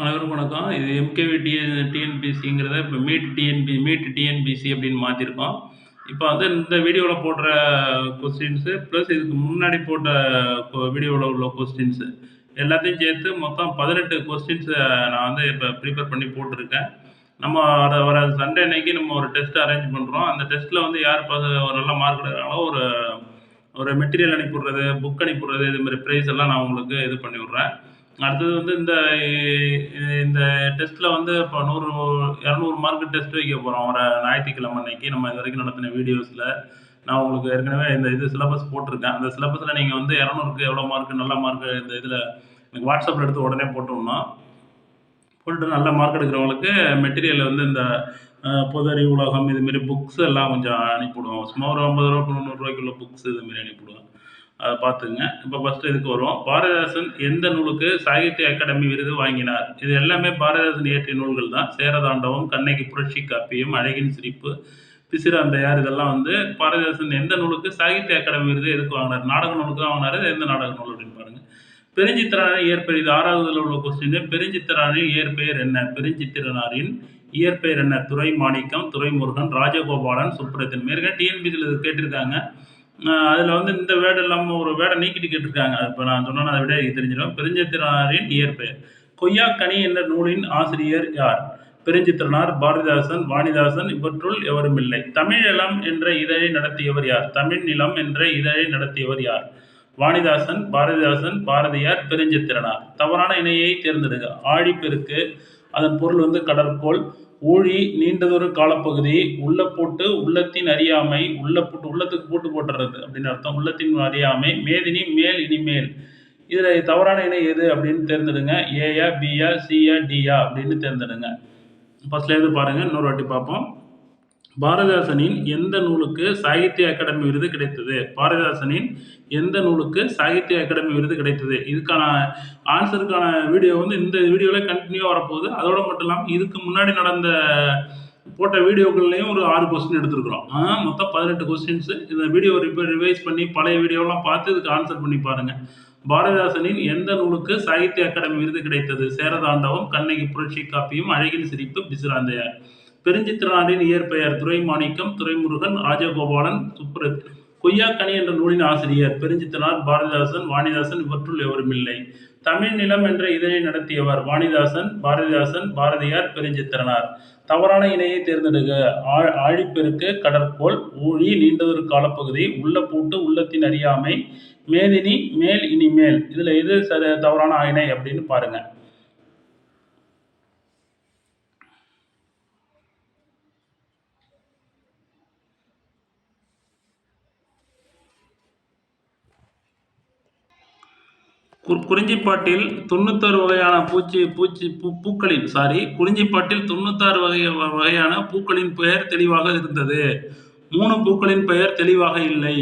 அனைவரும் வணக்கம். இது எம்கேவி டிஎன் டிஎன்பிசிங்கிறத இப்போ மீட் டிஎன்பி மீட் டிஎன்பிசி அப்படின்னு மாற்றிருக்கோம் இப்போ வந்து இந்த வீடியோவில் போடுற கொஸ்டின்ஸு, ப்ளஸ் இதுக்கு முன்னாடி போட்ட வீடியோவில் உள்ள கொஸ்டின்ஸு எல்லாத்தையும் சேர்த்து மொத்தம் பதினெட்டு கொஸ்டின்ஸை நான் வந்து இப்போ ப்ரிப்பேர் பண்ணி போட்டிருக்கேன். நம்ம வர வர சண்டே அன்னைக்கு நம்ம ஒரு டெஸ்ட் அரேஞ்ச் பண்ணுறோம் அந்த டெஸ்ட்டில் வந்து யார் பார்த்து ஒரு நல்ல மார்க் எடுக்கிறாங்களோ ஒரு ஒரு மெட்டீரியல் அனுப்பிவிடுறது புக் அனுப்பி விடுறது, இது மாரி எல்லாம் நான் உங்களுக்கு இது பண்ணிவிட்றேன். அடுத்தது வந்து இந்த இந்த டெஸ்ட்டில் வந்து இப்போ நூறு இரநூறு மார்க் டெஸ்ட் வைக்க போகிறோம் வர ஞாயிற்றுக்கிழமை அன்னைக்கு. நம்ம இது வரைக்கும் நடத்தின வீடியோஸில் நான் உங்களுக்கு ஏற்கனவே இந்த இது சிலபஸ் போட்டிருக்கேன். அந்த சிலபஸில் நீங்கள் வந்து 200க்கு எவ்வளோ மார்க் நல்ல மார்க் இந்த இதில் எனக்கு வாட்ஸ்அப்பில் எடுத்து உடனே போட்டு நல்ல மார்க் எடுக்கிறவங்களுக்கு மெட்டீரியல் வந்து இந்த பொது அறிவு உலகம் இதுமாரி புக்ஸ் எல்லாம் கொஞ்சம் அனுப்பிவிடுவோம். சும்மா ஒரு ஐம்பது ரூபா தொண்ணூறுரூவாய்க்குள்ள புக்ஸ் இதுமாரி அனுப்பிவிடுவோம் அதை பார்த்துங்க இப்போ ஃபஸ்ட்டு இதுக்கு வருவோம். பாரதிதாசன் எந்த நூலுக்கு சாகித்ய அகாடமி விருது வாங்கினார்? இது எல்லாமே பாரதிதாசன் இயற்றிய நூல்கள் தான். சேரதாண்டவம், கண்ணகி புரட்சி காப்பியம், அழகின் சிரிப்பு, பிசிராந்தையார் இதெல்லாம் வந்து பாரதிதாசன் எந்த நூலுக்கு சாகித்ய அகாடமி விருது எதுக்கு வாங்கினார்? நாடக நூலுக்கு தான் வாங்கினார் எந்த நாடக நூல் அப்படின்னு பாருங்க. பெருஞ்சித்திரனாரின் இயற்பெயர் இது ஆறாவதுல உள்ள கொஸ்டின். பெருஞ்சித்திரனாரின் இயற்பெயர் என்ன? பெருஞ்சித்திரனாரின் இயற்பெயர் என்ன? துறை மாணிக்கம் துரைமுருகன், ராஜகோபாலன், சுப்ரத்தின். மேற்க டிஎன்பிசியில் இது கேட்டிருக்காங்க. அதில் வந்து இந்த வேர்டு இல்லாமல் ஒரு வேடை நீக்கிட்டு கேட்டிருக்காங்க. இப்போ நான் சொன்னேன்னா அதை விட தெரிஞ்சிடும். பெருஞ்சித்திரனாரின் இயற்பெயர். கொய்யாக்கனி என்ற நூலின் ஆசிரியர் யார்? பெருஞ்சித்திரனார், பாரதிதாசன், வாணிதாசன் இவற்றுள் எவருமில்லை. தமிழீழம் என்ற இதழை நடத்தியவர் யார்? தமிழ் நிலம் என்ற இதழை நடத்தியவர் யார்? வாணிதாசன், பாரதிதாசன், பாரதியார், பெருஞ்சித்திரனார். தவறான இணையை தேர்ந்தெடுக்க ஆழிப்பெருக்கு அதன் பொருள் வந்து கடற்கோள். ஊழி நீண்டதொரு காலப்பகுதி. உள்ளப்பூட்டு உள்ளத்தின் அறியாமை. உள்ளப்பூட்டு உள்ளத்துக்கு போட்டு போட்டுறது அப்படின்னு அர்த்தம். உள்ளத்தின் அறியாமை. மேதினி மேல் இனிமேல். இதில் தவறான இணை எது அப்படின்னு தேர்ந்தெடுங்க. ஏயா, பியா, சியா, டியா அப்படின்னு தேர்ந்தெடுங்க. ஃபர்ஸ்ட்ல இருந்து பாருங்க. இன்னொரு வாட்டி பார்ப்போம். பாரதிதாசனின் எந்த நூலுக்கு சாகித்ய அகாடமி விருது கிடைத்தது? பாரதிதாசனின் எந்த நூலுக்கு சாகித்ய அகாடமி விருது கிடைத்தது? இதுக்கான ஆன்சருக்கான வீடியோ வந்து இந்த வீடியோவில் கண்டினியூவாக வரப்போகுது. அதோட மட்டும் இல்லாம இதுக்கு முன்னாடி நடந்த போட்ட வீடியோக்கள்லையும் ஒரு ஆறு கொஸ்டின் எடுத்துருக்குறோம் ஆ மொத்தம் 18 கொஸ்டின்ஸ். இந்த வீடியோ ரிப்பேர் ரிவைஸ் பண்ணி பழைய வீடியோலாம் பார்த்து இதுக்கு ஆன்சர் பண்ணி பாருங்கள் பாரதிதாசனின் எந்த நூலுக்கு சாகித்ய அகாடமி விருது கிடைத்தது? சேரதாண்டவம், கண்ணகி புரட்சி காப்பியும் அழகின் சிரிப்பு, பிசிராந்தையார். பெருஞ்சித்திரனாரின் இயற்பெயர் துரைமாணிக்கம், துரைமுருகன், ராஜகோபாலன், சுப்ரத். கொய்யாக்கனி என்ற நூலின் ஆசிரியர் பெருஞ்சித்திரனார், பாரதிதாசன், வாணிதாசன் இவற்றுள் எவருமில்லை. தமிழ் நிலம் என்ற இதழை நடத்தியவர் வாணிதாசன், பாரதிதாசன், பாரதியார், பெருஞ்சித்திரனார். தவறான இணையை தேர்ந்தெடுக. ஆ ஆழிப்பெருக்கு கடற்கோள். ஊழி நீண்டதொரு காலப்பகுதி. உள்ள பூட்டு உள்ளத்தின் அறியாமை. மேதினி மேல் இனிமேல். இதில் எது சரி தவறான இணை அப்படின்னு பாருங்கள் கு குறிஞ்சிப்பாட்டில் 96 வகையான பூச்சி பூச்சி பூ பூக்களின் சாரி குறிஞ்சிப்பாட்டில் 96 வகை வகையான பூக்களின் பெயர் தெளிவாக இருந்தது. மூணு பூக்களின் பெயர் தெளிவாக இல்லை.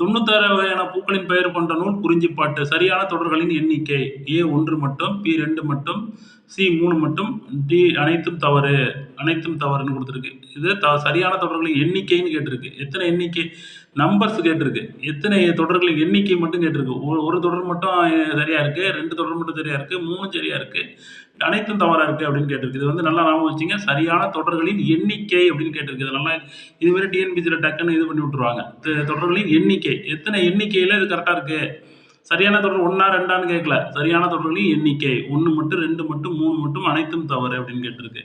96 வகையான பூக்களின் பெயர் கொண்ட நூல் குறிஞ்சிப்பாட்டு. சரியான தொடர்களின் எண்ணிக்கை. ஏ ஒன்று மட்டும், பி ரெண்டு மட்டும், சி மூணு மட்டும், டி அனைத்தும் தவறு. அனைத்தும் தவறுன்னு கொடுத்துருக்கு இது த சரியான தொடர்களின் எண்ணிக்கைன்னு கேட்டிருக்கு. எத்தனை எண்ணிக்கை நம்பர்ஸ் கேட்டிருக்கு. எத்தனை தொடர்களின் எண்ணிக்கை மட்டும் கேட்டிருக்கு. ஒரு ஒரு தொடர் மட்டும் சரியா இருக்கு. ரெண்டு தொடர் மட்டும் சரியா இருக்கு. மூணு சரியா இருக்கு. அனைத்தும் தவறா இருக்கு அப்படின்னு கேட்டிருக்கு. இது வந்து நல்லா ஞாபகம் வச்சுங்க. சரியான தொடர்களின் எண்ணிக்கை அப்படின்னு கேட்டிருக்கு. இது நல்லா இது மாரி டக்குன்னு இது பண்ணி விட்டுருவாங்க. தொடர்களின் எண்ணிக்கை. எத்தனை எண்ணிக்கையில இது கரெக்டாக இருக்கு. சரியான தொடர் 1ஆ 2ஆன்னு கேட்கல. சரியான தொடர்களின் எண்ணிக்கை. ஒன்று மட்டும், ரெண்டு மட்டும், மூணு மட்டும் அனைத்தும் தவறு அப்படின்னு கேட்டிருக்கு.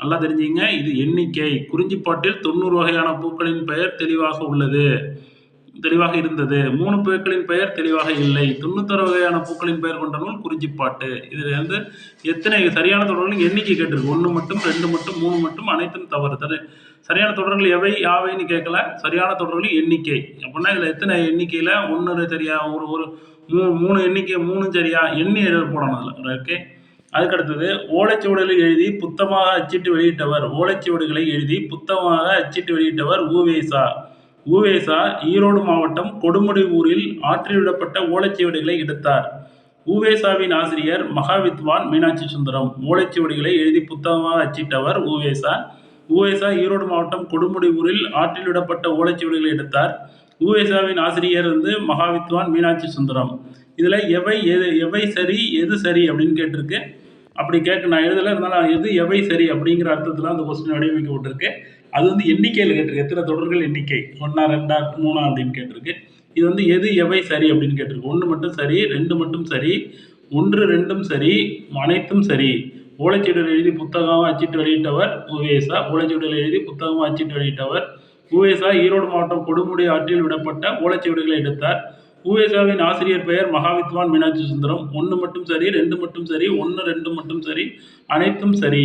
நல்லா தெரிஞ்சுங்க இது எண்ணிக்கை. குறிஞ்சிப்பாட்டில் 90 வகையான பூக்களின் பெயர் தெளிவாக உள்ளது. தெளிவாக இருந்தது. மூணு பூக்களின் பெயர் தெளிவாக இல்லை. 96 வகையான பூக்களின் பெயர் கொண்ட நூல் குறிஞ்சிப்பாட்டு. இதில் வந்து எத்தனை சரியான தொடர்கள் எண்ணிக்கை கேட்டிருக்கு. ஒன்று மட்டும், ரெண்டு மட்டும், மூணு மட்டும் அனைத்தும் தவறு. தரு சரியான தொடர்கள் எவை யாவைன்னு கேட்கல. சரியான தொடர்களின் எண்ணிக்கை. அப்படின்னா இதில் எத்தனை எண்ணிக்கையில் ஒன்று சரியா ஒரு ஒரு மூ மூணு எண்ணிக்கை மூணு சரியா எண்ணி போடணும் அதில் ஓகே. அதுக்கு அடுத்தது ஓலைச்சுவடிகளை எழுதி புத்தமாக அச்சிட்டு வெளியிட்டவர். ஓலைச்சுவடிகளை எழுதி புத்தமாக அச்சிட்டு வெளியிட்டவர் ஊவேசா உ.வே.சா ஈரோடு மாவட்டம் கொடுமுடியூரில் ஆற்றில் விடப்பட்ட ஓலைச்சுவடிகளை எடுத்தார். உ.வே.சாவின் ஆசிரியர் மகாவித்வான் மீனாட்சி சுந்தரம். ஓலைச்சுவடிகளை எழுதி புத்தகமாக அச்சிட்டவர் உ.வே.சா. உ.வே.சா ஈரோடு மாவட்டம் கொடுமுடியூரில் ஆற்றில் விடப்பட்ட ஓலைச்சுவடிகளை எடுத்தார். உ.வே.சாவின் ஆசிரியர் வந்து மகாவித்வான் மீனாட்சி சுந்தரம். இதில் எவை எது எவை சரி எது சரி அப்படின்னு கேட்டிருக்கு. அப்படி கேட்க நான் எழுதலை இருந்தாலும் எது எவை சரி அப்படிங்கிற அர்த்தத்தில் அந்த கொஸ்டின் வடிவமைக்கப்பட்டிருக்கு அது வந்து எண்ணிக்கையில் கேட்டிருக்கு. எத்தனை தொடர்கள் எண்ணிக்கை? ஒன்றா ரெண்டா மூணா அப்படின்னு கேட்டிருக்கு. இது வந்து எது எவை சரி அப்படின்னு கேட்டிருக்கு. ஒன்று மட்டும் சரி ரெண்டு மட்டும் சரி ஒன்று ரெண்டும் சரி அனைத்தும் சரி. ஓலைச்சுவடியில் எழுதி புத்தகம் அச்சிட்டு வெளியிட்டவர் உவேசா. ஓலைச்சுவடியில் எழுதி புத்தகம் அச்சிட்டு வெளியிட்டவர் உவேசா. ஈரோடு மாவட்டம் கொடுமுடி ஆற்றில் விடப்பட்ட ஓலைச்சுவடிகளை எடுத்தார். உவேசாவின் ஆசிரியர் பெயர் மகாவித்வான் மீனாட்சி சுந்தரம். ஒன்று மட்டும் சரி ரெண்டு மட்டும் சரி ஒன்று ரெண்டு மட்டும் சரி அனைத்தும் சரி.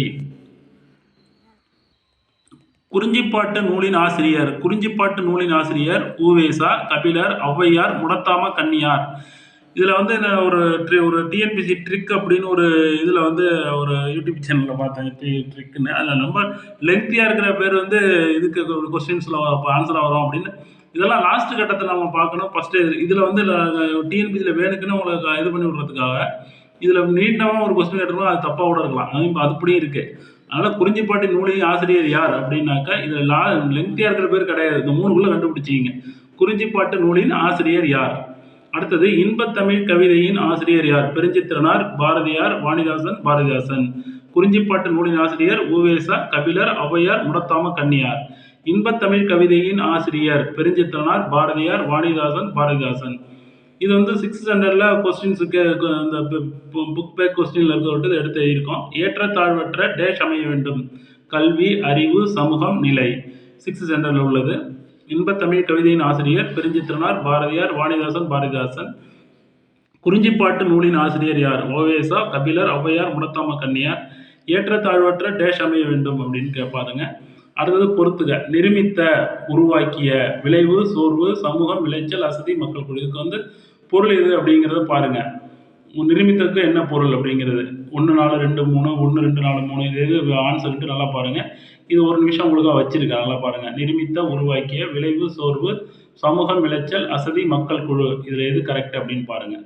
குறிஞ்சிப்பாட்டு நூலின் ஆசிரியர். குறிஞ்சிப்பாட்டு நூலின் ஆசிரியர் ஊவேசா கபிலர் ஔவையார் முடத்தாம கன்னியார். இதில் வந்து நான் ஒரு ட்ரி ஒரு டிஎன்பிசி ட்ரிக் அப்படின்னு ஒரு இதில் வந்து ஒரு யூடியூப் சேனலில் பார்த்தேன். ட்ரி ட்ரிக்குன்னு அதில் ரொம்ப லென்த்தியாக இருக்கிற பேர் வந்து இதுக்கு ஒரு கொஸ்டின்ஸில் ஆன்சராக வரும் அப்படின்னு. இதெல்லாம் லாஸ்ட் கட்டத்தில் நம்ம பார்க்கணும். ஃபஸ்ட்டு இதில் வந்து டிஎன்பிசியில் வேணுக்குன்னு உங்களுக்கு இது பண்ணி விட்றதுக்காக இதில் நீண்டமாக ஒரு கொஸ்டின் கேட்டிருக்கோம் அது தப்பாக கூட இருக்கலாம். அது இப்படியும் இருக்குது அதனால் குறிஞ்சிப்பாட்டி நூலின் ஆசிரியர் யார் அப்படின்னாக்கா இதில் லா லெங்க்தியாக இருக்கிற பேர் கிடையாது. இந்த மூணுக்குள்ளே கண்டுபிடிச்சிங்க குறிஞ்சிப்பாட்டு நூலின் ஆசிரியர் யார்? அடுத்தது இன்பத்தமிழ் கவிதையின் ஆசிரியர் யார்? பெருஞ்சித்திரனார் பாரதியார் வாணிதாசன் பாரதிதாசன். குறிஞ்சிப்பாட்டு நூலின் ஆசிரியர் உவேசா கபிலர் ஔவையார் முடத்தாம கன்னியார். இன்பத்தமிழ் கவிதையின் ஆசிரியர் பெருஞ்சித்திரனார் பாரதியார் வாணிதாசன் பாரதிதாசன். இது வந்து சிக்ஸ்த் ஸ்டாண்டர்டில் கொஸ்டின்ஸுக்கு அந்த புக் பேக் கொஸ்டினில் இருக்கிறவர்கிட்ட எடுத்து எழுதியிருக்கோம். ஏற்றத்தாழ்வற்ற டேஷ் அமைய வேண்டும். கல்வி அறிவு சமூகம் நிலை. சிக்ஸ்த் ஸ்டாண்டர்டில் உள்ளது. இன்பத்தமிழ் கவிதையின் ஆசிரியர் பெருஞ்சித்திரனார் பாரதியார் வாணிதாசன் பாரதிதாசன். குறிஞ்சிப்பாட்டு நூலின் ஆசிரியர் யார்? ஓவேசா கபிலர் ஔவையார் முடத்தாம கன்னியார். ஏற்றத்தாழ்வற்ற டேஷ் அமைய வேண்டும் அப்படின்னு கேட்பாருங்க. அடுத்தது பொறுத்துக. நிருமித்த உருவாக்கிய விளைவு சோர்வு சமூகம் விளைச்சல் அசதி மக்கள் குழு. இதுக்கு வந்து பொருள் எது அப்படிங்கிறத பாருங்க. நிருமித்ததுக்கு என்ன பொருள் அப்படிங்கிறது? ஒன்று நாலு ரெண்டு மூணு ஒன்று ரெண்டு நாலு மூணு இது எது ஆன்சர்ட்டு நல்லா பாருங்கள் இது ஒரு நிமிஷம் உங்களுக்காக வச்சிருக்கேன் நல்லா பாருங்கள் நிருமித்த உருவாக்கிய விளைவு சோர்வு சமூகம் விளைச்சல் அசதி மக்கள் குழு. இதில் எது கரெக்ட் அப்படின்னு பாருங்கள்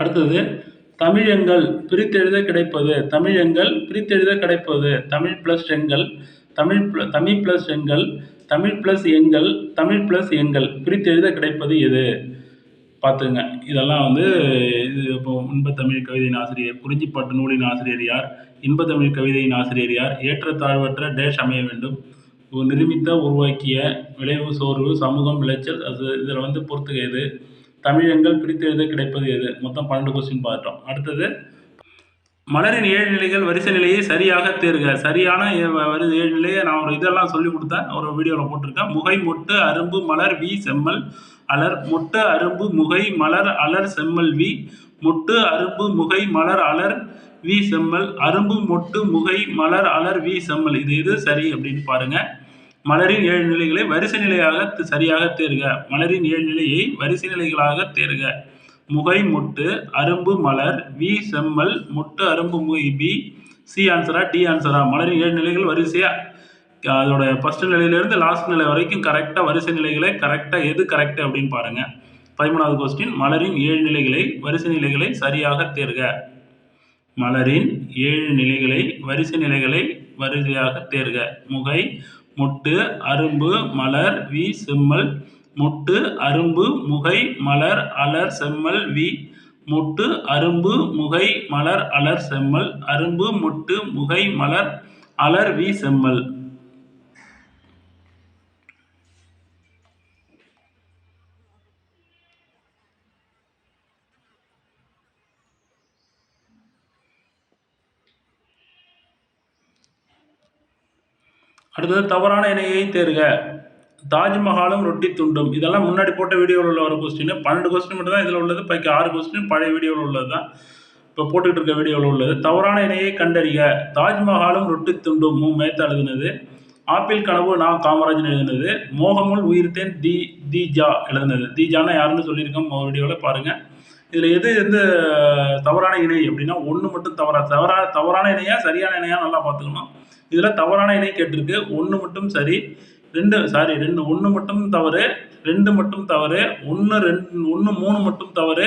அடுத்தது தமிழெங்கள் பிரித்தெழுத கிடைப்பது. தமிழெங்கள் பிரித்தெழுத கிடைப்பது. தமிழ் ப்ளஸ் எங்கள் தமிழ் ப்ள தமிழ் ப்ளஸ் எங்கள் தமிழ் ப்ளஸ் எங்கள் தமிழ் ப்ளஸ் எங்கள் பிரித்தெழுத கிடைப்பது எது? பார்த்துங்க. இதெல்லாம் வந்து இது இப்போ இன்பத்தமிழ் கவிதையின் ஆசிரியர் குறிஞ்சிப்பாட்டு நூலின் ஆசிரியர் யார்? இன்பத்தமிழ் கவிதையின் ஆசிரியர் யார்? ஏற்றத்தாழ்வற்ற டேஷ் அமைய வேண்டும். நிருமித்த உருவாக்கிய விளைவு சோர்வு சமூகம் விளைச்சல் அது இதில் வந்து பொறுத்துக எது? தமிழங்கள் பிரித்து எழுத கிடைப்பது எது? மொத்தம் பன்னெண்டு கொஸ்டின் பார்த்தோம். அடுத்தது மலரின் ஏழு நிலைகள் வரிசை நிலையை சரியாக தேர்க. சரியான ஏழு நிலையை நான் ஒரு இதெல்லாம் சொல்லி கொடுத்தேன். ஒரு வீடியோவில் போட்டிருக்கேன். முகை மொட்டு அரும்பு மலர் வி செம்மல் அலர். மொட்டு அரும்பு முகை மலர் அலர் செம்மல் வி. மொட்டு அரும்பு முகை மலர் அலர் வி செம்மல். அரும்பு மொட்டு முகை மலர் அலர் வி செம்மல். இது எது? சரி அப்படின்னு பாருங்கள் மலரின் ஏழு நிலைகளை வரிசை நிலையாக சரியாக தேர்க. மலரின் ஏழு நிலையை வரிசை நிலைகளாக தேர்க. முகை முட்டு அரும்பு மலர் வி செம்மல் முட்டு அரும்பு முகை பி சி ஆன்சரா டி ஆன்சரா? மலரின் ஏழு நிலைகள் வரிசையாக அதோட ஃபர்ஸ்ட் நிலையிலேருந்து லாஸ்ட் நிலை வரைக்கும் கரெக்டாக வரிசை நிலைகளை கரெக்டாக எது கரெக்டு அப்படின்னு பாருங்கள் பதிமூணாவது கொஸ்டின் மலரின் ஏழு நிலைகளை வரிசை நிலைகளை சரியாக தேர்க. மலரின் ஏழு நிலைகளை வரிசை நிலைகளை வரிசையாக தேர்க. முகை முட்டு அரும்பு மலர் வி செம்மல். முட்டு அரும்பு முகை மலர் அலர் செம்மல் வி. முட்டு அரும்பு முகை மலர் அலர் செம்மல். அரும்பு முட்டு முகை மலர் அலர் வி செம்மல். அடுத்தது தவறான இணையை தேர்க. தாஜ்மஹாலும் ரொட்டி துண்டும். இதெல்லாம் முன்னாடி போட்ட வீடியோவில் உள்ள ஒரு கொஸ்டின் பன்னெண்டு கொஸ்டின் மட்டும் தான் இதில் உள்ளது. பைக்கு ஆறு கொஸ்டின் பழைய வீடியோவில் உள்ளது தான் இப்போ போட்டுக்கிட்டு இருக்க வீடியோவில் உள்ளது. தவறான இணையை கண்டறிக. தாஜ்மஹாலும் ரொட்டி துண்டும். மூ. மேத்த எழுதினது. ஆப்பிள் கனவு நான் காமராஜன் எழுதினது. மோகமுல் உயிர்த்தேன் தி. தீஜா ஜா. தீஜானா யாருன்னு சொல்லியிருக்கோம். வீடியோவில் பாருங்கள் இதில் எது எந்த தவறான இணை அப்படின்னா ஒன்று மட்டும் தவறா. தவறா தவறான இணையா சரியான இணையா நல்லா பார்த்துக்கணும். இதில் தவறான இணை கேட்டிருக்கு. ஒன்று மட்டும் சரி ரெண்டு சாரி ரெண்டு ஒன்று மட்டும் தவறு ரெண்டு மட்டும் தவறு ஒன்று ரெண்டு ஒன்று மூணு மட்டும் தவறு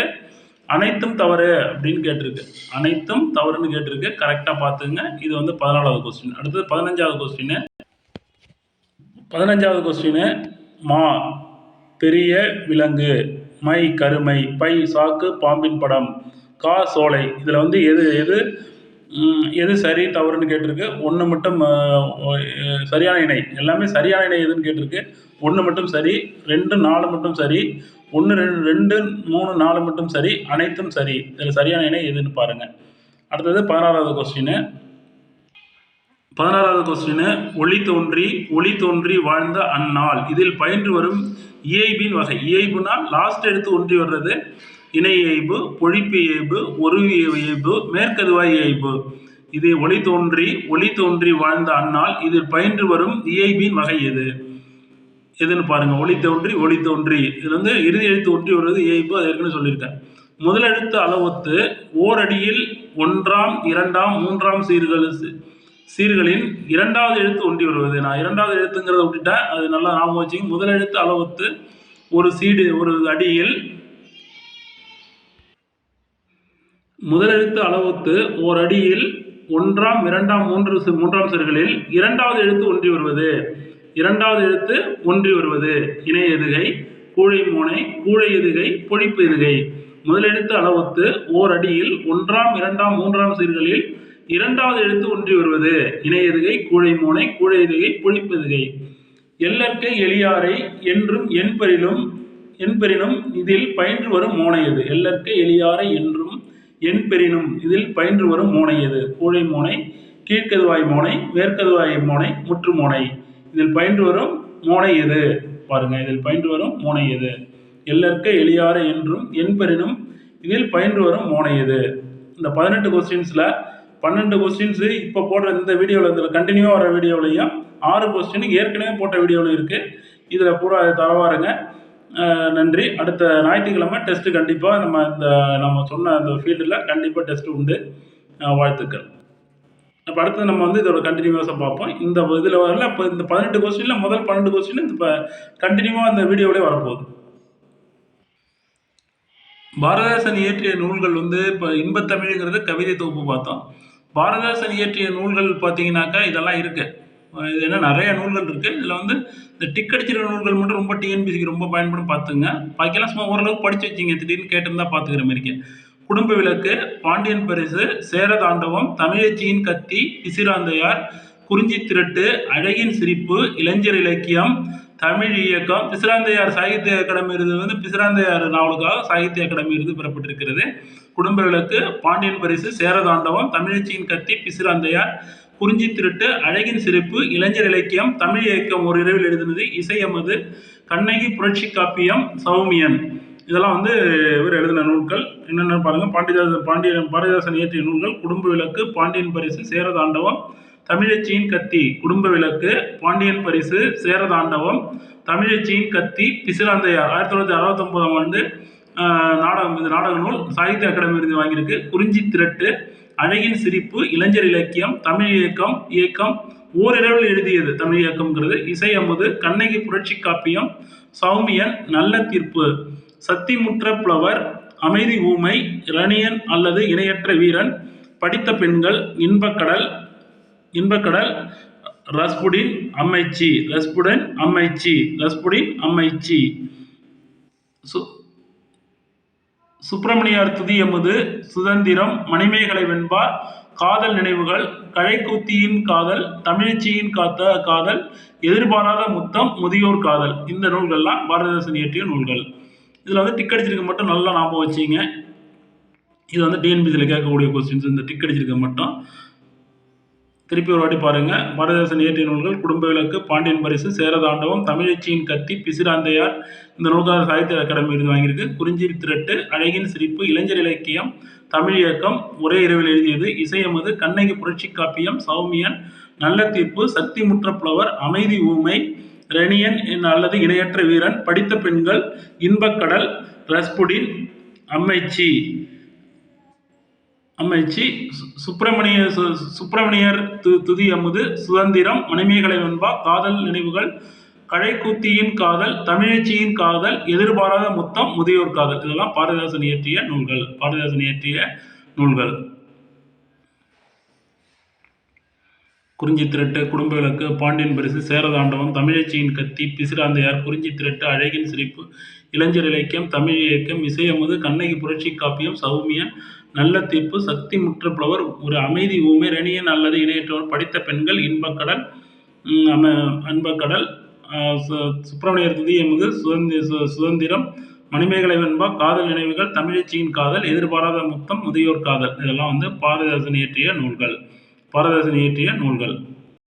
அனைத்தும் தவறு அப்படின்னு கேட்டிருக்கு. அனைத்தும் தவறுன்னு கேட்டிருக்கு. கரெக்டாக பார்த்துங்க. இது வந்து பதினாலாவது கொஸ்டின் அடுத்தது பதினஞ்சாவது கொஸ்டின் பதினஞ்சாவது கொஸ்டின் மா பெரிய விலங்கு மை கருமை பை சாக்கு பாம்பின் படம் கா சோலை. இதில் வந்து எது எது? எது சரி தவறுன்னு கேட்டிருக்கு. ஒன்று மட்டும் சரியான இணை. எல்லாமே சரியான இணை எதுன்னு கேட்டிருக்கு. ஒன்று மட்டும் சரி ரெண்டு நாலு மட்டும் சரி ஒன்று ரெண்டு ரெண்டு மூணு நாலு மட்டும் சரி அனைத்தும் சரி. இதில் சரியான இணை எதுன்னு பாருங்கள் அடுத்தது பதினாறாவது கொஸ்டின் பதினாறாவது கொஸ்டின் ஒளி தோன்றி ஒளி தோன்றி வாழ்ந்த அந்நாள். இதில் பயின்று வரும் இயைபின் வகை. இயைபுனால் லாஸ்ட் எடுத்து ஒன்றி வர்றது இணை இயைபு பொழிப்பு இயைபு ஒருவி இயைபு மேற்கதுவாய் இயைபு இது ஒளி தோன்றி ஒளி தோன்றி வாழ்ந்த அன்னால் இதில் பயின்று வரும் இயைபின் வகை எது? எதுன்னு பாருங்க. ஒளி தோன்றி ஒளி தோன்றி. இது வந்து இறுதி எழுத்து ஒன்றி வருவது இயைபு அது ஏற்கனவே சொல்லியிருக்கேன். முதலெழுத்து அளவொத்து ஓரடியில் ஒன்றாம் இரண்டாம் மூன்றாம் சீர்கள் சீர்களின் இரண்டாவது எழுத்து ஒன்றி வருவது. நான் இரண்டாவது எழுத்துங்கிறத விட்டுட்டேன். அது நல்லா ஞாபகம் வச்சுங்க. முதலெழுத்து அளவொத்து ஒரு சீடு ஒரு அடியில் முதலெழுத்து அளவுத்து ஓர் அடியில் ஒன்றாம் இரண்டாம் மூன்று மூன்றாம் சீர்களில் இரண்டாவது எழுத்து ஒன்றி வருவது. இரண்டாவது எழுத்து ஒன்றி வருவது. இணை எதுகை கூழை மூனை கூழை எதுகை பொழிப்பு எதுகை. முதலெழுத்து அளவுத்து ஓர் அடியில் ஒன்றாம் இரண்டாம் மூன்றாம் சீர்களில் இரண்டாவது எழுத்து ஒன்றி வருவது. இணை எதுகை கூழை மூனை கூழை எதுகை பொழிப்பு எதுகை. எல்லற்கை எளியாரை என்றும் என்பரிலும் என்பெறினும் இதில் பயின்று வரும் மோனையது எல்லற்கை எளியாரை என்றும் என்பெறினும் இதில் பயின்று வரும் மோனையது கூழை மோனை கீழ்க்கதுவாய் மோனை மேற்கதுவாய் மோனை முற்று மோனை. இதில் பயின்று வரும் மோனை எது? பாருங்க இதில் பயின்று வரும் மோனை எது? எல்லற்க எளியார என்றும் என்பெறினும் இதில் பயின்று வரும் மோனை எது? இந்த பதினெட்டு கொஸ்டின்ஸில் பன்னெண்டு கொஸ்டின்ஸு இப்போ போடுற இந்த வீடியோவில் இதில் கண்டினியூவாக வர வீடியோலையும் ஆறு கொஸ்டின் ஏற்கனவே போட்ட வீடியோவில் இருக்குது இதில் பூரா தரவாருங்க நன்றி. அடுத்த ஞாயிற்றுக்கிழமை டெஸ்ட்டு கண்டிப்பாக நம்ம இந்த நம்ம சொன்ன அந்த ஃபீல்டில் கண்டிப்பாக டெஸ்ட்டு உண்டு. வாழ்த்துக்கள். அப்போ அடுத்து நம்ம வந்து இதோட கண்டினியூஸாக பார்ப்போம். இந்த இதில் வரல இப்போ இந்த பதினெட்டு கொஸ்டினில் முதல் பன்னெண்டு கொஸ்டின் இப்போ கண்டினியூவாக அந்த வீடியோவிலே வரப்போகுது. பாரதாசன் இயற்றிய நூல்கள் வந்து இப்போ இன்பத்தமிழ்ங்கிறது கவிதை தொகுப்பு பார்த்தோம். பாரதாசன் இயற்றிய நூல்கள் பார்த்தீங்கன்னாக்கா இதெல்லாம் இருக்குது இது என்ன நிறைய நூல்கள் இருக்குது இதில் வந்து இந்த டிக் அடிச்சிருக்க நூல்கள் மட்டும் ரொம்ப டிஎன்பிசிக்கு ரொம்ப பயன்படும் பார்த்துங்க. பாக்கியெல்லாம் சும்மா ஓரளவுக்கு படித்து வச்சிங்க திடீர்னு கேட்டிருந்தா பார்த்துக்கிற மாதிரிக்கு குடும்ப விளக்கு பாண்டியன் பரிசு சேரதாண்டவம் தமிழச்சியின் கத்தி பிசிராந்தையார் குறிஞ்சி திரட்டு அழகின் சிரிப்பு இளைஞர் இலக்கியம் தமிழ் இயக்கம் பிசிராந்தையார் சாகித்ய அகாடமி விருது வந்து பிசிராந்தையார் நாவலுக்காக சாகித்ய அகாடமி விருது பெறப்பட்டிருக்கிறது. குடும்ப விளக்கு பாண்டியன் பரிசு சேரதாண்டவம் தமிழச்சியின் கத்தி பிசிராந்தையார் குறிஞ்சி திருட்டு அழகின் சிரிப்பு இளைஞர் இலக்கியம் தமிழ் இயக்கம் ஒரு இரவில் எழுதினது இசையமது கண்ணகி புரட்சி காப்பியம் சௌமியன். இதெல்லாம் வந்து இவர் எழுதின நூல்கள். என்னென்ன பாருங்க பாண்டியதாசன் பாண்டியன் பாரதிதாசன் இயற்றிய நூல்கள். குடும்ப விளக்கு பாண்டியன் பரிசு சேரதாண்டவம். தமிழச்சியின் கத்தி குடும்ப விளக்கு பாண்டியன் பரிசு சேரதாண்டவம். தமிழச்சியின் கத்தி பிசிராந்தையார். ஆயிரத்தி தொள்ளாயிரத்தி அறுபத்தொம்போதாம் ஆண்டு நாடகம் இந்த நாடக நூல் சாகித்ய அகாடமி விருது வாங்கியிருக்கு. குறிஞ்சி திரட்டு அழகின் சிரிப்பு இளைஞர் இலக்கியம் தமிழ் இயக்கம் இயக்கம் ஓரிரவில் எழுதியது. தமிழ் இயக்கம்ங்கிறது இசை அமுது கண்ணகி புரட்சி காப்பியம் சௌமியன் நல்ல தீர்ப்பு. சத்திமுற்ற புலவர் அமைதி ஊமை ரணியன் அல்லது இணையற்ற வீரன் படித்த பெண்கள் இன்பக்கடல் இன்பக்கடல் ரஸ்புடின் அம்மைச்சி. ரஸ்புடன் அம்மைச்சி. ரஸ்புடின் அம்மைச்சி. சு சுப்பிரமணியார் துதி எமுது சுதந்திரம் மணிமேகலை வெண்பார் காதல் நினைவுகள் கழைக்கூத்தியின் காதல் தமிழ்ச்சியின் காத்த காதல் எதிர்பாராத முத்தம் முதியோர் காதல். இந்த நூல்கள்லாம் பாரதிதாசன் இயற்றிய நூல்கள். இதில் வந்து டிக் அடிச்சிருக்க மட்டும் நல்லா ஞாபகம் வச்சிங்க. இது வந்து டிஎன்பிசியில் கேட்கக்கூடிய கொஸ்டின்ஸ் இந்த டிக் அடிச்சிருக்க மட்டும் திருப்பி ஒரு வாட்டி பாருங்க. பாரதிதாசன் இயற்றிய நூல்கள் குடும்ப விளக்கு பாண்டியன் பரிசு சேரதாண்டவம் தமிழச்சியின் கத்தி பிசிராந்தையார் இந்த நூல்கார சாகித்ய அகாடமி இருந்து வாங்கியிருக்கு. குறிஞ்சி திரட்டு அழகின் சிரிப்பு இளைஞர் இலக்கியம் தமிழ் இயக்கம் ஒரே இரவில் எழுதியது இசையமது கண்ணகி புரட்சி காப்பியம் சௌமியன் நல்ல தீர்ப்பு சக்தி முற்ற புலவர் அமைதி ஊமை ரெனியன் அல்லது இணையற்ற வீரன் படித்த பெண்கள் இன்பக்கடல் ரஸ்புடின் அம்மைச்சி. அம்மைச்சி சு- சுப்பிரமணிய சு- சுப்பிரமணியர் து துதி அமுது சுதந்திரம் மணிமேகலை வெண்பா காதல் நினைவுகள் கழைக்கூத்தியின் காதல் தமிழச்சியின் காதல் எதிர்பாராத முத்தம் முதியோர் காதல். இதெல்லாம் பாரதிதாசன் இயற்றிய நூல்கள் பாரதிதாசன் இயற்றிய நூல்கள். குறிஞ்சி திரட்டு குடும்ப விளக்கு பாண்டியன் பரிசு சேரதாண்டவம் தமிழச்சியின் கத்தி பிசிராந்தையார் குறிஞ்சி திரட்டு அழகின் சிரிப்பு இளைஞர் இலக்கியம் தமிழ் இயக்கம் இசையமுது கண்ணகி புரட்சி காப்பியம் சௌமியன் நல்ல தீர்ப்பு சக்தி முற்ற புலவர் ஒரு அமைதி ஊமை ரெனியன் அல்லது இணையற்றவர் படித்த பெண்கள் இன்பக்கடல் அம- அன்பக்கடல் சு- சுப்பிரமணியர் துதியமுது சுதந்தி சு- சுதந்திரம் மணிமேகலை வெண்பா காதல் நினைவுகள் தமிழச்சியின் காதல் எதிர்பாராத முத்தம் முதியோர் காதல். இதெல்லாம் வந்து பாரதிதாசன் இயற்றிய நூல்கள். பாரதிதாசன் இயற்றிய நூல்கள்.